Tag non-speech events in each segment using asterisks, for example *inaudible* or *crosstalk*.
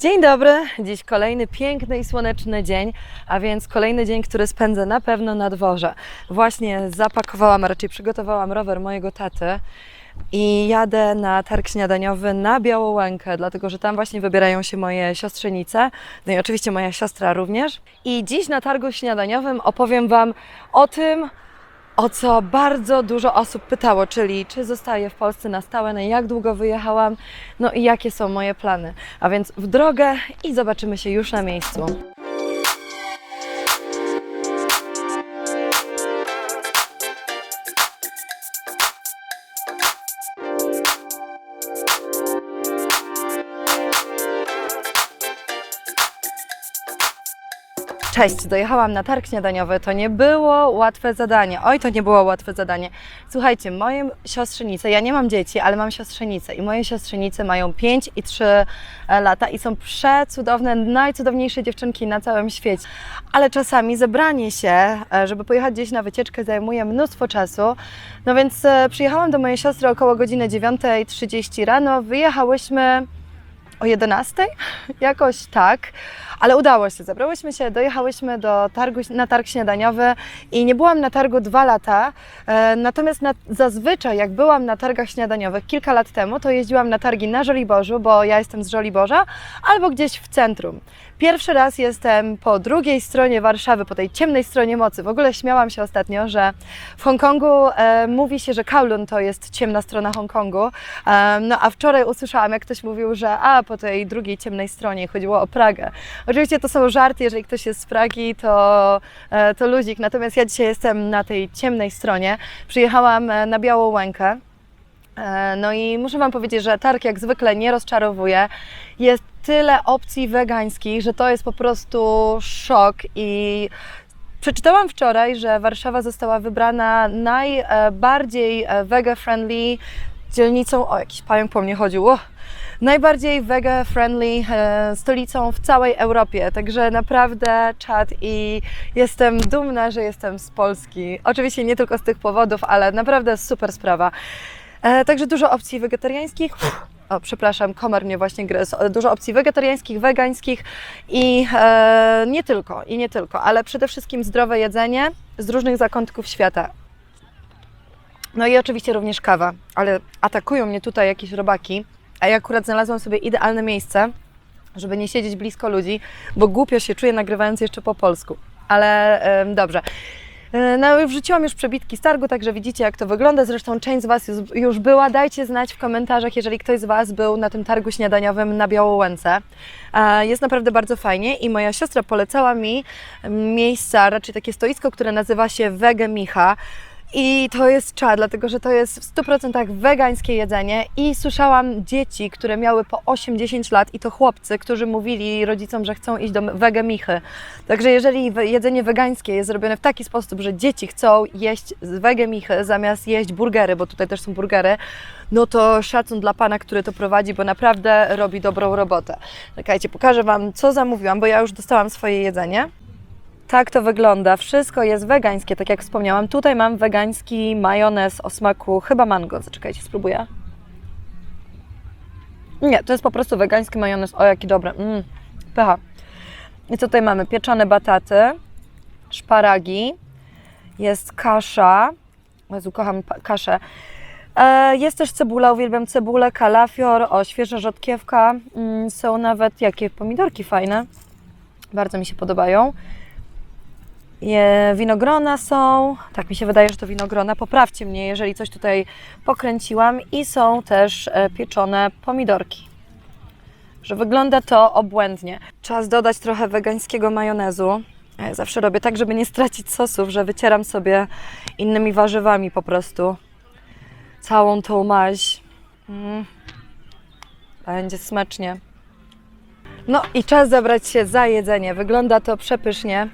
Dzień dobry, dziś kolejny piękny i słoneczny dzień, a więc kolejny dzień, który spędzę na pewno na dworze. Właśnie zapakowałam, a raczej przygotowałam rower mojego taty i jadę na targ śniadaniowy na Białołękę, dlatego że tam właśnie wybierają się moje siostrzenice, no i oczywiście moja siostra również. I dziś na targu śniadaniowym opowiem Wam o tym, o co bardzo dużo osób pytało, czyli czy zostaję w Polsce na stałe, na jak długo wyjechałam, no i jakie są moje plany. A więc w drogę i zobaczymy się już na miejscu. Cześć, dojechałam na targ śniadaniowy. To nie było łatwe zadanie. Oj, to nie było łatwe zadanie. Słuchajcie, moje siostrzenice, ja nie mam dzieci, ale mam siostrzenice i moje siostrzenice mają 5 i 3 lata i są przecudowne, najcudowniejsze dziewczynki na całym świecie. Ale czasami zebranie się, e, żeby pojechać gdzieś na wycieczkę zajmuje mnóstwo czasu. No więc e, przyjechałam do mojej siostry około godziny 9.30 rano. Wyjechałyśmy o 11? *laughs* Jakoś tak, ale udało się. Zabrałyśmy się, dojechałyśmy do targu, na targ śniadaniowy i nie byłam na targu dwa lata. E, natomiast na, zazwyczaj, jak byłam na targach śniadaniowych kilka lat temu, to jeździłam na targi na Żoliborzu, bo ja jestem z Żoliborza, albo gdzieś w centrum. Pierwszy raz jestem po drugiej stronie Warszawy, po tej ciemnej stronie mocy. W ogóle śmiałam się ostatnio, że w Hongkongu e, mówi się, że Kowloon to jest ciemna strona Hongkongu. E, no a wczoraj usłyszałam, jak ktoś mówił, że a po tej drugiej ciemnej stronie chodziło o Pragę. Oczywiście to są żarty, jeżeli ktoś jest z Pragi, to, e, to luzik. Natomiast ja dzisiaj jestem na tej ciemnej stronie. Przyjechałam e, na Białą Łękę. E, No i muszę Wam powiedzieć, że targ jak zwykle nie rozczarowuje. Jest tyle opcji wegańskich, że to jest po prostu szok i Przeczytałam wczoraj, że Warszawa została wybrana najbardziej vega-friendly dzielnicą. O, jakiś pająk po mnie chodził. O, najbardziej vega-friendly e, stolicą w całej Europie. Także naprawdę czad i jestem dumna, że jestem z Polski. Oczywiście nie tylko z tych powodów, ale naprawdę super sprawa. E, także dużo opcji wegetariańskich. O, przepraszam, komar mnie właśnie gryzł. E, Dużo opcji wegetariańskich, wegańskich i e, nie tylko, i nie tylko, ale przede wszystkim zdrowe jedzenie z różnych zakątków świata. No i oczywiście również kawa, ale atakują mnie tutaj jakieś robaki, a ja akurat znalazłam sobie idealne miejsce, żeby nie siedzieć blisko ludzi, bo głupio się czuję nagrywając jeszcze po polsku. Ale dobrze. E, No, wrzuciłam już przebitki z targu, także widzicie, jak to wygląda. Zresztą część z Was już, już była. Dajcie znać w komentarzach, jeżeli ktoś z Was był na tym targu śniadaniowym na Białołęce. E, Jest naprawdę bardzo fajnie i moja siostra polecała mi miejsca, raczej takie stoisko, które nazywa się Wege Micha. I to jest czad, dlatego że to jest w 100% wegańskie jedzenie i słyszałam dzieci, które miały po 8-10 lat i to chłopcy, którzy mówili rodzicom, że chcą iść do wegemichy. Także jeżeli jedzenie wegańskie jest zrobione w taki sposób, że dzieci chcą jeść wegemichy zamiast jeść burgery, bo tutaj też są burgery, no to szacun dla pana, który to prowadzi, bo naprawdę robi dobrą robotę. Czekajcie, pokażę Wam, co zamówiłam, bo ja już dostałam swoje jedzenie. Tak to wygląda. Wszystko jest wegańskie, tak jak wspomniałam. Tutaj mam wegański majonez o smaku chyba mango. Zaczekajcie, spróbuję. Nie, to jest po prostu wegański majonez. O, jaki dobry. Mm, pycha. I co tutaj mamy? Pieczone bataty, szparagi, jest kasza. Jezu, kocham kaszę. E, Jest też cebula, uwielbiam cebulę, kalafior, o, świeża rzodkiewka. Mm, Są nawet jakie pomidorki fajne. Bardzo mi się podobają. Je, winogrona są, tak mi się wydaje, że to winogrona. Poprawcie mnie, jeżeli coś tutaj pokręciłam. I są też e, pieczone pomidorki. Że wygląda to obłędnie. Czas dodać trochę wegańskiego majonezu. Ja zawsze robię tak, żeby nie stracić sosów, że wycieram sobie innymi warzywami po prostu całą tą maź. Mm. Będzie smacznie. No i czas zabrać się za jedzenie. Wygląda to przepysznie.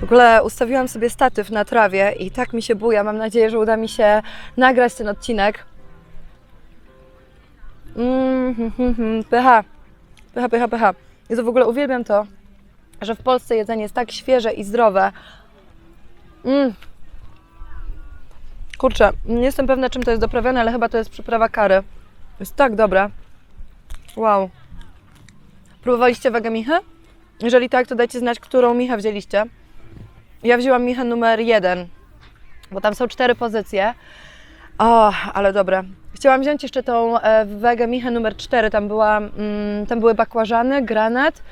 W ogóle ustawiłam sobie statyw na trawie i tak mi się buja. Mam nadzieję, że uda mi się nagrać ten odcinek. Mm, hmm, hmm, hmm. Pycha. Pycha, pycha, pycha. Jezu, w ogóle uwielbiam to, że w Polsce jedzenie jest tak świeże i zdrowe. Mm. Kurczę, nie jestem pewna, czym to jest doprawione, ale chyba to jest przyprawa kary. Jest tak dobra. Wow. Próbowaliście wege michy? Jeżeli tak, to dajcie znać, którą michę wzięliście. Ja wzięłam michę numer jeden, bo tam są cztery pozycje. O, ale dobre. Chciałam wziąć jeszcze tą e, wege michę numer cztery. Tam, była, mm, tam były bakłażany, granat,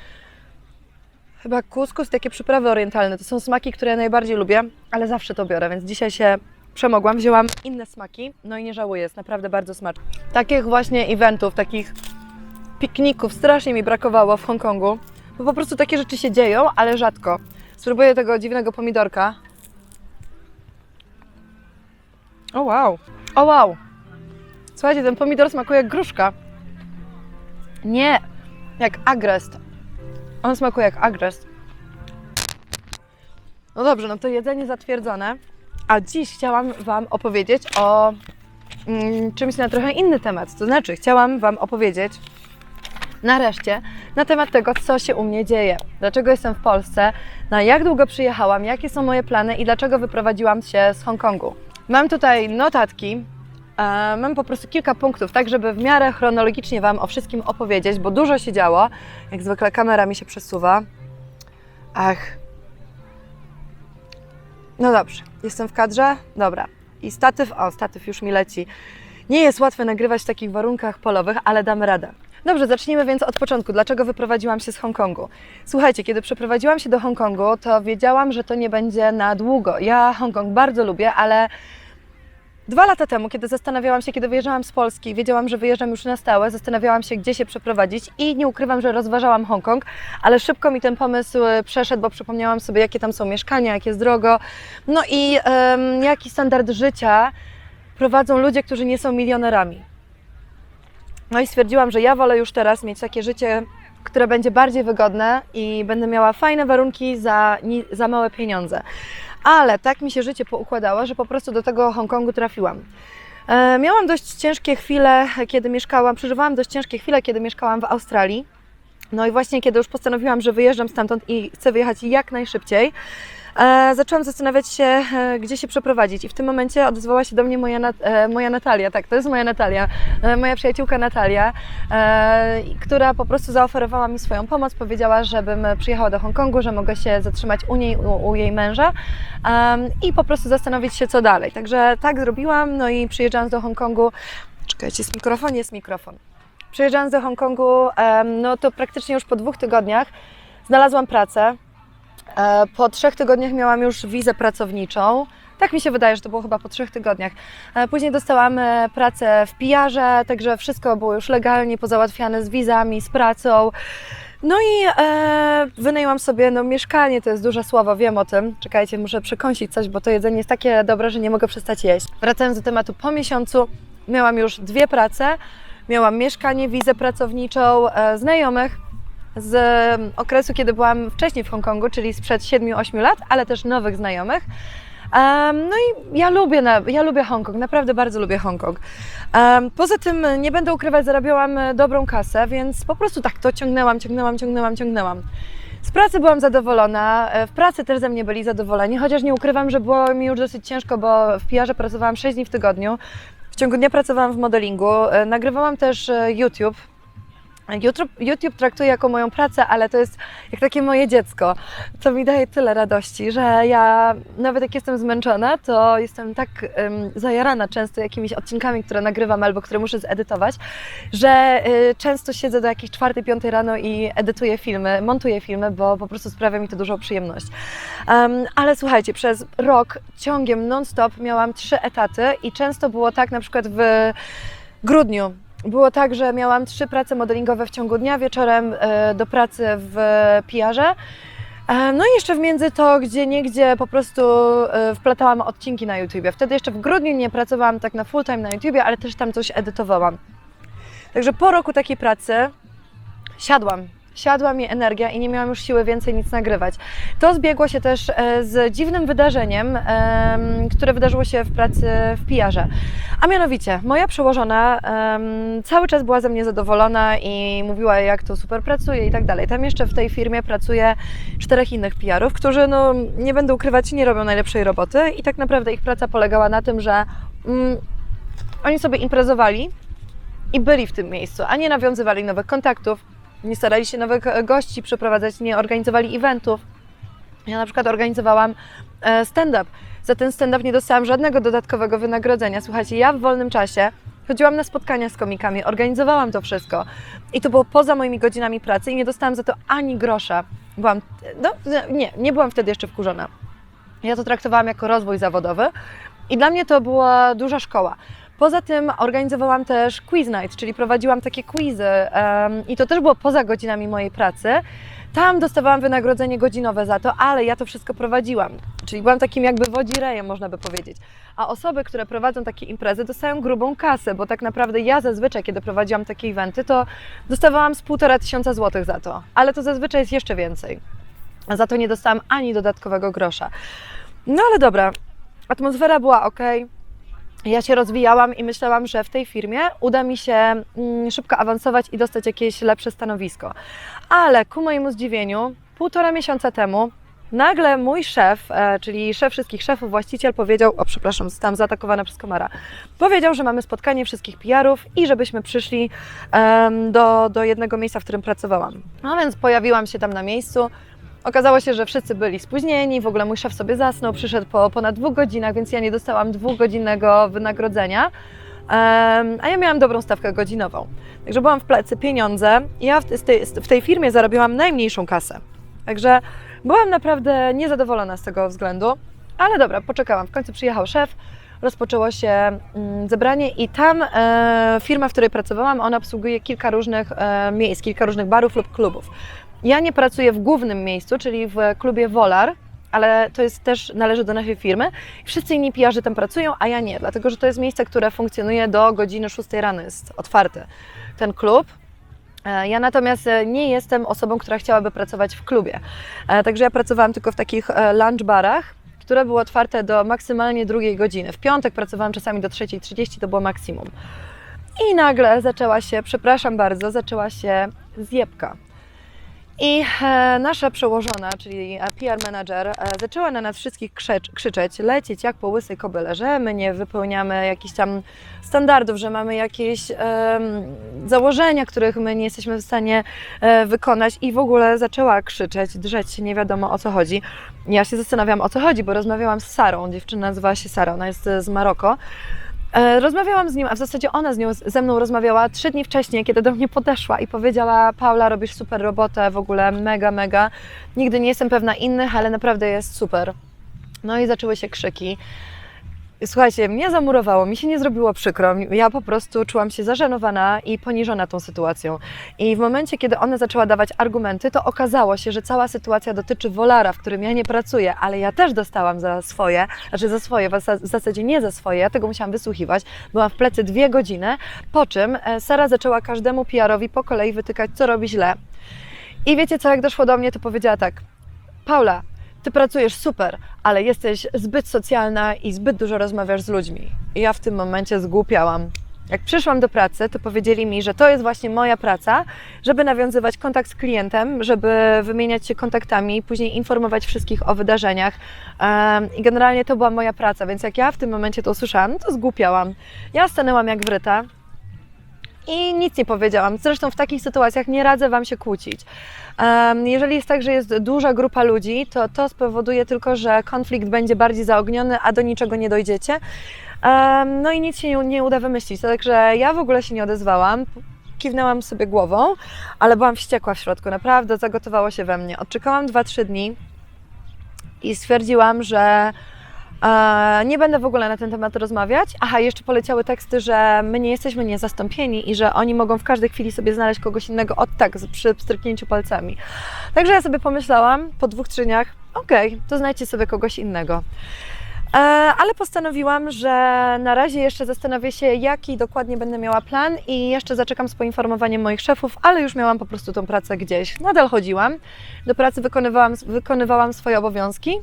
chyba kuskus, takie przyprawy orientalne. To są smaki, które ja najbardziej lubię, ale zawsze to biorę, więc dzisiaj się przemogłam. Wzięłam inne smaki, no i nie żałuję, jest naprawdę bardzo smaczne. Takich właśnie eventów, takich pikników strasznie mi brakowało w Hongkongu, bo po prostu takie rzeczy się dzieją, ale rzadko. Spróbuję tego dziwnego pomidorka. O wow! O wow! Słuchajcie, ten pomidor smakuje jak gruszka. Nie, jak agrest. On smakuje jak agrest. No dobrze, no to jedzenie zatwierdzone. A dziś chciałam Wam opowiedzieć o mm, czymś na trochę inny temat. To znaczy, chciałam Wam opowiedzieć nareszcie na temat tego, co się u mnie dzieje. Dlaczego jestem w Polsce, na jak długo przyjechałam, jakie są moje plany i dlaczego wyprowadziłam się z Hongkongu. Mam tutaj notatki, e, mam po prostu kilka punktów, tak żeby w miarę chronologicznie Wam o wszystkim opowiedzieć, bo dużo się działo. Jak zwykle kamera mi się przesuwa. Ach. No dobrze, jestem w kadrze? Dobra. I statyw, o, statyw już mi leci. Nie jest łatwe nagrywać w takich warunkach polowych, ale damy radę. Dobrze, zacznijmy więc od początku. Dlaczego wyprowadziłam się z Hongkongu? Słuchajcie, kiedy przeprowadziłam się do Hongkongu, to wiedziałam, że to nie będzie na długo. Ja Hongkong bardzo lubię, ale dwa lata temu, kiedy zastanawiałam się, kiedy wyjeżdżałam z Polski, wiedziałam, że wyjeżdżam już na stałe, zastanawiałam się, gdzie się przeprowadzić i nie ukrywam, że rozważałam Hongkong, ale szybko mi ten pomysł e, przeszedł, bo przypomniałam sobie, jakie tam są mieszkania, jak jest drogo, no i em, jaki standard życia prowadzą ludzie, którzy nie są milionerami. No i stwierdziłam, że ja wolę już teraz mieć takie życie, które będzie bardziej wygodne i będę miała fajne warunki za, za małe pieniądze. Ale tak mi się życie poukładało, że po prostu do tego Hongkongu trafiłam. E, miałam dość ciężkie chwile, kiedy mieszkałam, przeżywałam dość ciężkie chwile, kiedy mieszkałam w Australii. No i właśnie kiedy już postanowiłam, że wyjeżdżam stamtąd i chcę wyjechać jak najszybciej, e, zaczęłam zastanawiać się, e, gdzie się przeprowadzić. I w tym momencie odezwała się do mnie moja, e, moja Natalia, tak, to jest moja Natalia, moja przyjaciółka Natalia, która po prostu zaoferowała mi swoją pomoc. Powiedziała, żebym przyjechała do Hongkongu, że mogę się zatrzymać u niej, u, u jej męża i po prostu zastanowić się, co dalej. Także tak zrobiłam, no i przyjeżdżając do Hongkongu, czekajcie, jest mikrofon? Jest mikrofon. Przyjeżdżając do Hongkongu, no to praktycznie już po dwóch tygodniach znalazłam pracę. E, Po trzech tygodniach miałam już wizę pracowniczą. Tak mi się wydaje, że to było chyba po trzech tygodniach. E, Później dostałam e, pracę w PR-ze, także wszystko było już legalnie pozałatwiane z wizami, z pracą. No i e, wynajęłam sobie no, mieszkanie, to jest duże słowo, wiem o tym. Czekajcie, muszę przekąsić coś, bo to jedzenie jest takie dobre, że nie mogę przestać jeść. Wracając do tematu, po miesiącu miałam już dwie prace. Miałam mieszkanie, wizę pracowniczą, e, znajomych z okresu, kiedy byłam wcześniej w Hongkongu, czyli sprzed 7-8 lat, ale też nowych znajomych. Em, no i ja lubię, ja lubię Hongkong, naprawdę bardzo lubię Hongkong. Em, poza tym, nie będę ukrywać, zarabiałam e, dobrą kasę, więc po prostu tak to ciągnęłam, ciągnęłam, ciągnęłam, ciągnęłam. Z pracy byłam zadowolona, e, w pracy też ze mnie byli zadowoleni, chociaż nie ukrywam, że było mi już dosyć ciężko, bo w PR-ze pracowałam 6 dni w tygodniu. W ciągu dnia pracowałam w modelingu, e, nagrywałam też YouTube. YouTube, traktuję jako moją pracę, ale to jest jak takie moje dziecko. To mi daje tyle radości, że ja nawet jak jestem zmęczona, to jestem tak em, zajarana często jakimiś odcinkami, które nagrywam albo które muszę zedytować, że y, często siedzę do jakiejś czwartej, piątej rano i edytuję filmy, montuję filmy, bo po prostu sprawia mi to dużą przyjemność. Em, ale słuchajcie, przez rok ciągiem non-stop miałam trzy etaty i często było tak na przykład w grudniu było tak, że miałam trzy prace modelingowe w ciągu dnia, wieczorem e, do pracy w PR-ze. E, No i jeszcze w między to, gdzie niegdzie po prostu e, wplatałam odcinki na YouTubie. Wtedy jeszcze w grudniu nie pracowałam tak na full time na YouTubie, ale też tam coś edytowałam. Także po roku takiej pracy siadłam. Siadła mi energia i nie miałam już siły więcej nic nagrywać. To zbiegło się też e, z dziwnym wydarzeniem, em, które wydarzyło się w pracy w PR-ze. A mianowicie, moja przełożona cały czas była ze mnie zadowolona i mówiła, jak to super pracuje i tak dalej. Tam jeszcze w tej firmie pracuje czterech innych PR-ów, którzy, no, nie będę ukrywać, nie robią najlepszej roboty i tak naprawdę ich praca polegała na tym, że mm, oni sobie imprezowali i byli w tym miejscu, a nie nawiązywali nowych kontaktów, nie starali się nowych e, gości przyprowadzać, nie organizowali eventów. Ja na przykład organizowałam e, stand-up. Za ten stand-up nie dostałam żadnego dodatkowego wynagrodzenia. Słuchajcie, ja w wolnym czasie chodziłam na spotkania z komikami, organizowałam to wszystko. I to było poza moimi godzinami pracy i nie dostałam za to ani grosza. Byłam, no nie, nie byłam wtedy jeszcze wkurzona. Ja to traktowałam jako rozwój zawodowy i dla mnie to była duża szkoła. Poza tym organizowałam też quiz night, czyli prowadziłam takie quizy em, i to też było poza godzinami mojej pracy. Tam dostawałam wynagrodzenie godzinowe za to, ale ja to wszystko prowadziłam. Czyli byłam takim jakby wodzirejem, można by powiedzieć. A osoby, które prowadzą takie imprezy, dostają grubą kasę, bo tak naprawdę ja zazwyczaj, kiedy prowadziłam takie eventy, to dostawałam z półtora tysiąca złotych za to. Ale to zazwyczaj jest jeszcze więcej. A za to nie dostałam ani dodatkowego grosza. No ale dobra, atmosfera była ok. Ja się rozwijałam i myślałam, że w tej firmie uda mi się mm, szybko awansować i dostać jakieś lepsze stanowisko. Ale ku mojemu zdziwieniu, półtora miesiąca temu nagle mój szef, e, czyli szef wszystkich szefów, właściciel powiedział, o przepraszam, zostałam zaatakowana przez komara, powiedział, że mamy spotkanie wszystkich PR-ów i żebyśmy przyszli do, do jednego miejsca, w którym pracowałam. No więc pojawiłam się tam na miejscu. Okazało się, że wszyscy byli spóźnieni, w ogóle mój szef sobie zasnął, przyszedł po ponad dwóch godzinach, więc ja nie dostałam dwugodzinnego wynagrodzenia, a ja miałam dobrą stawkę godzinową. Także byłam w plecy pieniądze ja w tej- w tej firmie zarobiłam najmniejszą kasę. Także byłam naprawdę niezadowolona z tego względu, ale dobra, poczekałam. W końcu przyjechał szef, rozpoczęło się mm, zebranie i tam e, firma, w której pracowałam, ona obsługuje kilka różnych e, miejsc, kilka różnych barów lub klubów. Ja nie pracuję w głównym miejscu, czyli w klubie Wolar, ale to jest też należy do naszej firmy. Wszyscy inni pijarzy tam pracują, a ja nie, dlatego że to jest miejsce, które funkcjonuje do godziny 6 rano, jest otwarty ten klub. E, Ja natomiast e, nie jestem osobą, która chciałaby pracować w klubie. E, Także ja pracowałam tylko w takich lunch barach, które były otwarte do maksymalnie drugiej godziny. W piątek pracowałam czasami do 3.30, to było maksimum. I nagle zaczęła się, przepraszam bardzo, zaczęła się zjebka. I e, nasza przełożona, czyli e, PR manager, e, zaczęła na nas wszystkich krzyczeć, lecieć jak po łysej kobyle, że my nie wypełniamy jakichś tam standardów, że mamy jakieś założenia, których my nie jesteśmy w stanie wykonać i w ogóle zaczęła krzyczeć, drzeć się, nie wiadomo o co chodzi. Ja się zastanawiam o co chodzi, bo rozmawiałam z Sarą, dziewczyna nazywała się Sara, ona jest z Maroko. E, Rozmawiałam z nim, a w zasadzie ona z nią, ze mną rozmawiała trzy dni wcześniej, kiedy do mnie podeszła i powiedziała: Paula, robisz super robotę, w ogóle mega, mega. Nigdy nie jestem pewna innych, ale naprawdę jest super. No i zaczęły się krzyki. Słuchajcie, mnie zamurowało, mi się nie zrobiło przykro. Ja po prostu czułam się zażenowana i poniżona tą sytuacją. I w momencie, kiedy ona zaczęła dawać argumenty, to okazało się, że cała sytuacja dotyczy Wolara, w którym ja nie pracuję, ale ja też dostałam za swoje, znaczy za swoje, w zas- w zasadzie nie za swoje, ja tego musiałam wysłuchiwać. Byłam w plecy dwie godziny, po czym e, Sara zaczęła każdemu PR-owi po kolei wytykać, co robi źle. I wiecie co, jak doszło do mnie, to powiedziała tak, Paula, ty pracujesz super, ale jesteś zbyt socjalna i zbyt dużo rozmawiasz z ludźmi. I ja w tym momencie zgłupiałam. Jak przyszłam do pracy, to powiedzieli mi, że to jest właśnie moja praca, żeby nawiązywać kontakt z klientem, żeby wymieniać się kontaktami, później informować wszystkich o wydarzeniach. I generalnie to była moja praca, więc jak ja w tym momencie to usłyszałam, to zgłupiałam. Ja stanęłam jak wryta, i nic nie powiedziałam. Zresztą w takich sytuacjach nie radzę Wam się kłócić. Jeżeli jest tak, że jest duża grupa ludzi, to to spowoduje tylko, że konflikt będzie bardziej zaogniony, a do niczego nie dojdziecie. No i nic się nie, nie uda wymyślić. Także ja w ogóle się nie odezwałam. Kiwnęłam sobie głową, ale byłam wściekła w środku. Naprawdę zagotowało się we mnie. Odczekałam 2-3 dni i stwierdziłam, że nie będę w ogóle na ten temat rozmawiać. Aha, jeszcze poleciały teksty, że my nie jesteśmy niezastąpieni i że oni mogą w każdej chwili sobie znaleźć kogoś innego od tak, przy pstryknięciu palcami. Także ja sobie pomyślałam po dwóch, trzech dniach, okej, to znajdźcie sobie kogoś innego. E, ale postanowiłam, że na razie jeszcze zastanowię się, jaki dokładnie będę miała plan i jeszcze zaczekam z poinformowaniem moich szefów, ale już miałam po prostu tą pracę gdzieś. Nadal chodziłam, do pracy wykonywałam, wykonywałam swoje obowiązki,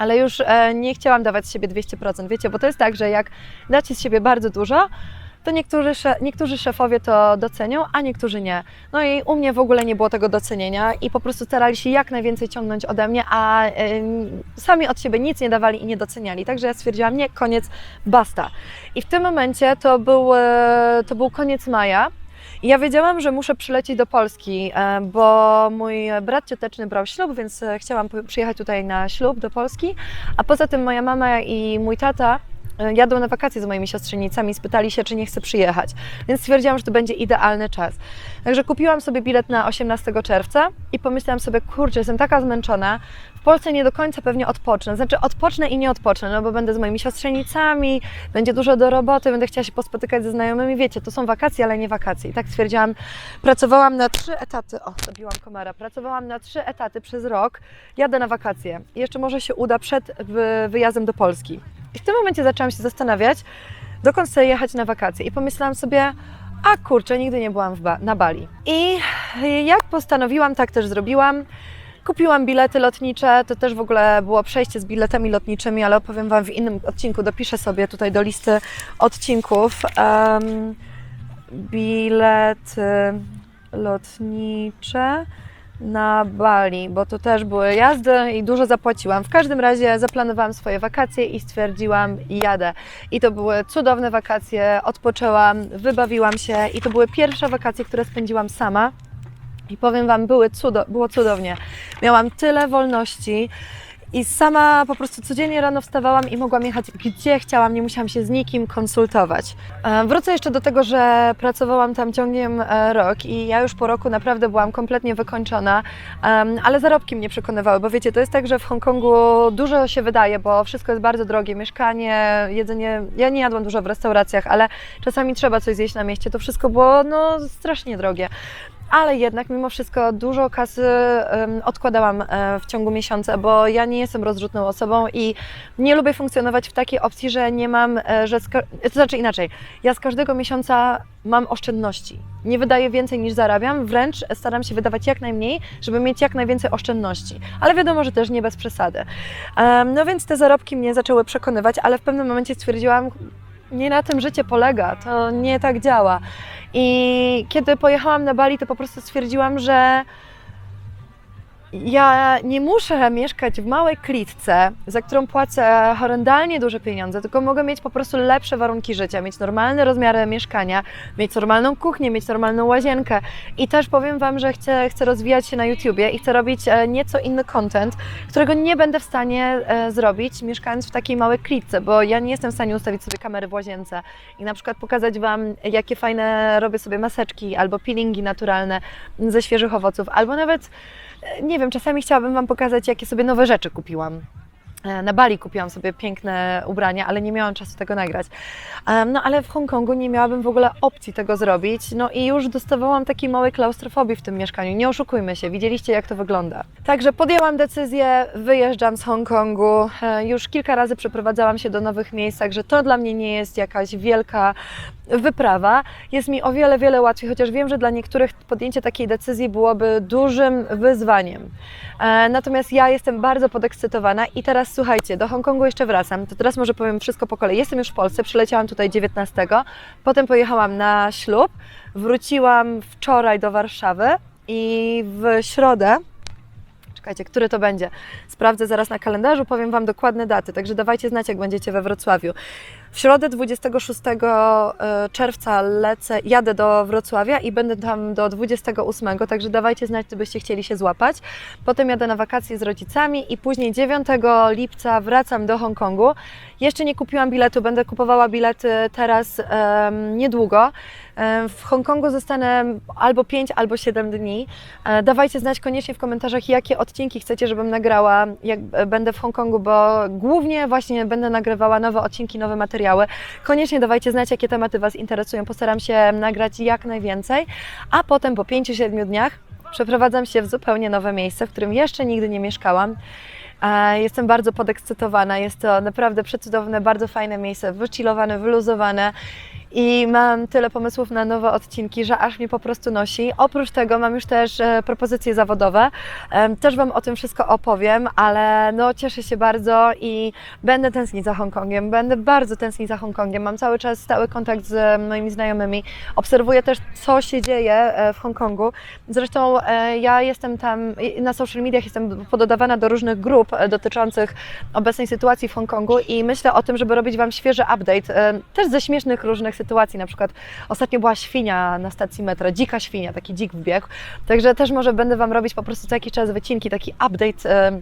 ale już e, nie chciałam dawać z siebie 200%, wiecie, bo to jest tak, że jak dacie z siebie bardzo dużo, to niektórzy, niektórzy szefowie to docenią, a niektórzy nie. No i u mnie w ogóle nie było tego docenienia i po prostu starali się jak najwięcej ciągnąć ode mnie, a sami od siebie nic nie dawali i nie doceniali. Także ja stwierdziłam, nie, koniec, basta. I w tym momencie to był, e, to był koniec maja. I ja wiedziałam, że muszę przylecieć do Polski, e, bo mój brat cioteczny brał ślub, więc e, chciałam przyjechać tutaj na ślub do Polski. A poza tym moja mama i mój tata e, jadą na wakacje z moimi siostrzenicami, spytali się, czy nie chcę przyjechać. Więc stwierdziłam, że to będzie idealny czas. Także kupiłam sobie bilet na 18 czerwca i pomyślałam sobie, kurczę, jestem taka zmęczona. W Polsce nie do końca pewnie odpocznę. Znaczy odpocznę i nie odpocznę, no bo będę z moimi siostrzenicami, będzie dużo do roboty, będę chciała się pospotykać ze znajomymi. Wiecie, to są wakacje, ale nie wakacje. I tak stwierdziłam, pracowałam na trzy etaty. O, zabiłam komara. Pracowałam na trzy etaty przez rok. Jadę na wakacje. I jeszcze może się uda przed wy- wyjazdem do Polski. I w tym momencie zaczęłam się zastanawiać, dokąd chcę jechać na wakacje. I pomyślałam sobie, a kurczę, nigdy nie byłam ba- na Bali. I jak postanowiłam, tak też zrobiłam. Kupiłam bilety lotnicze, to też w ogóle było przejście z biletami lotniczymi, ale opowiem Wam w innym odcinku, dopiszę sobie tutaj do listy odcinków. Um, bilety lotnicze na Bali, bo to też były jazdy i dużo zapłaciłam. W każdym razie zaplanowałam swoje wakacje i stwierdziłam, jadę. I to były cudowne wakacje, odpoczęłam, wybawiłam się i to były pierwsze wakacje, które spędziłam sama. I powiem Wam, były cudo, było cudownie. Miałam tyle wolności i sama po prostu codziennie rano wstawałam i mogłam jechać gdzie chciałam, nie musiałam się z nikim konsultować. E, Wrócę jeszcze do tego, że pracowałam tam ciągiem e, rok i ja już po roku naprawdę byłam kompletnie wykończona, ale zarobki mnie przekonywały, bo wiecie, to jest tak, że w Hongkongu dużo się wydaje, bo wszystko jest bardzo drogie, mieszkanie, jedzenie, ja nie jadłam dużo w restauracjach, ale czasami trzeba coś zjeść na mieście, to wszystko było no strasznie drogie ale jednak mimo wszystko dużo kasy odkładałam e, w ciągu miesiąca, bo ja nie jestem rozrzutną osobą i nie lubię funkcjonować w takiej opcji, że nie mam, e, że to znaczy inaczej, ja z każdego miesiąca mam oszczędności. Nie wydaję więcej niż zarabiam, wręcz staram się wydawać jak najmniej, żeby mieć jak najwięcej oszczędności. Ale wiadomo, że też nie bez przesady. No więc te zarobki mnie zaczęły przekonywać, ale w pewnym momencie stwierdziłam, nie na tym życie polega, to nie tak działa. I kiedy pojechałam na Bali, to po prostu stwierdziłam, że ja nie muszę mieszkać w małej klitce, za którą płacę horrendalnie duże pieniądze, tylko mogę mieć po prostu lepsze warunki życia, mieć normalne rozmiary mieszkania, mieć normalną kuchnię, mieć normalną łazienkę. I też powiem Wam, że chcę, chcę rozwijać się na YouTubie i chcę robić e, nieco inny content, którego nie będę w stanie e, zrobić mieszkając w takiej małej klitce, bo ja nie jestem w stanie ustawić sobie kamery w łazience i na przykład pokazać Wam, jakie fajne robię sobie maseczki albo peelingi naturalne ze świeżych owoców, albo nawet nie wiem, czasami chciałabym Wam pokazać, jakie sobie nowe rzeczy kupiłam. E, Na Bali kupiłam sobie piękne ubrania, ale nie miałam czasu tego nagrać. No ale w Hongkongu nie miałabym w ogóle opcji tego zrobić. No i już dostawałam takiej małej klaustrofobii w tym mieszkaniu. Nie oszukujmy się, widzieliście jak to wygląda. Także podjęłam decyzję, wyjeżdżam z Hongkongu. E, Już kilka razy przeprowadzałam się do nowych miejsc, także to dla mnie nie jest jakaś wielka wyprawa. Jest mi o wiele, wiele łatwiej, chociaż wiem, że dla niektórych podjęcie takiej decyzji byłoby dużym wyzwaniem. E, Natomiast ja jestem bardzo podekscytowana i teraz słuchajcie, do Hongkongu jeszcze wracam. To teraz może powiem wszystko po kolei. Jestem już w Polsce, przyleciałam tutaj 19, potem pojechałam na ślub, wróciłam wczoraj do Warszawy i w środę Czekajcie, który to będzie? Sprawdzę zaraz na kalendarzu, powiem Wam dokładne daty, także dawajcie znać, jak będziecie we Wrocławiu. W środę 26 e, czerwca lecę, jadę do Wrocławia i będę tam do 28, także dawajcie znać, czy byście chcieli się złapać. Potem jadę na wakacje z rodzicami i później 9 lipca wracam do Hongkongu. Jeszcze nie kupiłam biletu, będę kupowała bilety teraz em, niedługo. W Hongkongu zostanę albo 5, albo 7 dni. E, Dawajcie znać koniecznie w komentarzach, jakie odcinki chcecie, żebym nagrała, jak e, będę w Hongkongu, bo głównie właśnie będę nagrywała nowe odcinki, nowe materiały. Koniecznie dawajcie znać, jakie tematy Was interesują. Postaram się nagrać jak najwięcej, a potem po 5-7 dniach przeprowadzam się w zupełnie nowe miejsce, w którym jeszcze nigdy nie mieszkałam. Jestem bardzo podekscytowana. Jest to naprawdę przecudowne, bardzo fajne miejsce, wychillowane, wyluzowane. I mam tyle pomysłów na nowe odcinki, że aż mnie po prostu nosi. Oprócz tego mam już też e, propozycje zawodowe. Też Wam o tym wszystko opowiem, ale no cieszę się bardzo i będę tęsknić za Hongkongiem. Będę bardzo tęsknić za Hongkongiem. Mam cały czas stały kontakt z moimi znajomymi. Obserwuję też, co się dzieje e, w Hongkongu. Zresztą e, ja jestem tam na social mediach, jestem pododawana do różnych grup dotyczących obecnej sytuacji w Hongkongu i myślę o tym, żeby robić Wam świeży update, też ze śmiesznych różnych sytuacji. Na przykład ostatnio była świnia na stacji metra, dzika świnia, taki dzik wbiegł. Także też może będę Wam robić po prostu co jakiś czas wycinki, taki update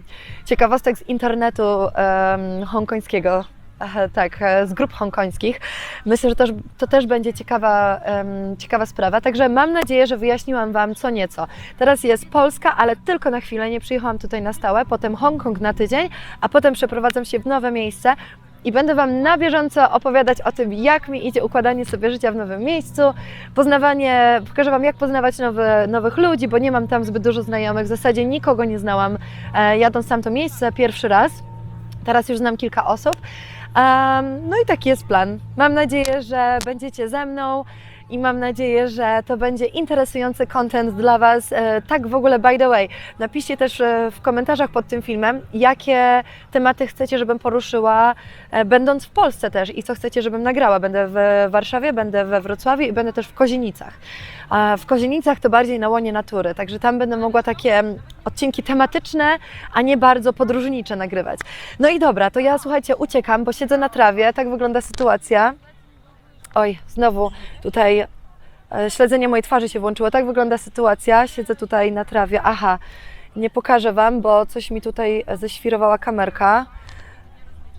ciekawostek z internetu em, hongkońskiego. Aha, tak, e, z grup hongkońskich. Myślę, że to też będzie ciekawa, em, ciekawa sprawa. Także mam nadzieję, że wyjaśniłam Wam co nieco. Teraz jest Polska, ale tylko na chwilę. Nie przyjechałam tutaj na stałe. Potem Hongkong na tydzień, a potem przeprowadzam się w nowe miejsce. I będę Wam na bieżąco opowiadać o tym, jak mi idzie układanie sobie życia w nowym miejscu, poznawanie, pokażę Wam, jak poznawać nowych ludzi, bo nie mam tam zbyt dużo znajomych, w zasadzie nikogo nie znałam, e, jadąc tam to miejsce pierwszy raz. Teraz już znam kilka osób. Um, no i taki jest plan. Mam nadzieję, że będziecie ze mną i mam nadzieję, że to będzie interesujący content dla Was. E, tak w ogóle, by the way, napiszcie też e, w komentarzach pod tym filmem, jakie tematy chcecie, żebym poruszyła, e, będąc w Polsce też i co chcecie, żebym nagrała. Będę w Warszawie, będę we Wrocławiu i będę też w Kozienicach. A w Kozienicach to bardziej na łonie natury, także tam będę mogła takie mm, odcinki tematyczne, a nie bardzo podróżnicze nagrywać. No i dobra, to ja słuchajcie, uciekam, bo siedzę na trawie, tak wygląda sytuacja. Oj, znowu tutaj e, śledzenie mojej twarzy się włączyło. Tak wygląda sytuacja. Siedzę tutaj na trawie. Aha, nie pokażę Wam, bo coś mi tutaj ześwirowała kamerka.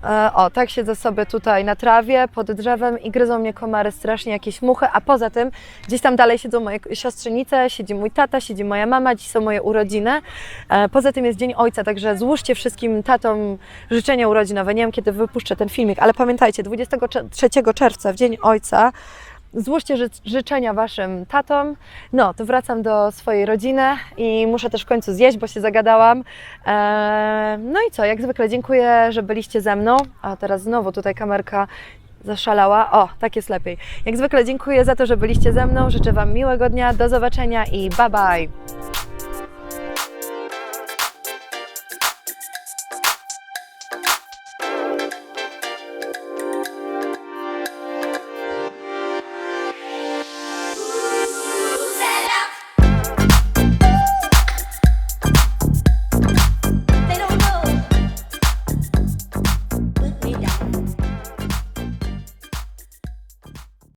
E, O, tak siedzę sobie tutaj na trawie, pod drzewem i gryzą mnie komary strasznie, jakieś muchy, a poza tym gdzieś tam dalej siedzą moje siostrzenice, siedzi mój tata, siedzi moja mama, dziś są moje urodziny. E, Poza tym jest Dzień Ojca, także złóżcie wszystkim tatom życzenia urodzinowe. Nie wiem, kiedy wypuszczę ten filmik, ale pamiętajcie, 23 czerwca, w Dzień Ojca, złóżcie ży- życzenia Waszym tatom. No, to wracam do swojej rodziny i muszę też w końcu zjeść, bo się zagadałam. Eee, no i co, jak zwykle dziękuję, że byliście ze mną. A teraz znowu tutaj kamerka zaszalała. O, tak jest lepiej. Jak zwykle dziękuję za to, że byliście ze mną. Życzę Wam miłego dnia, do zobaczenia i bye bye.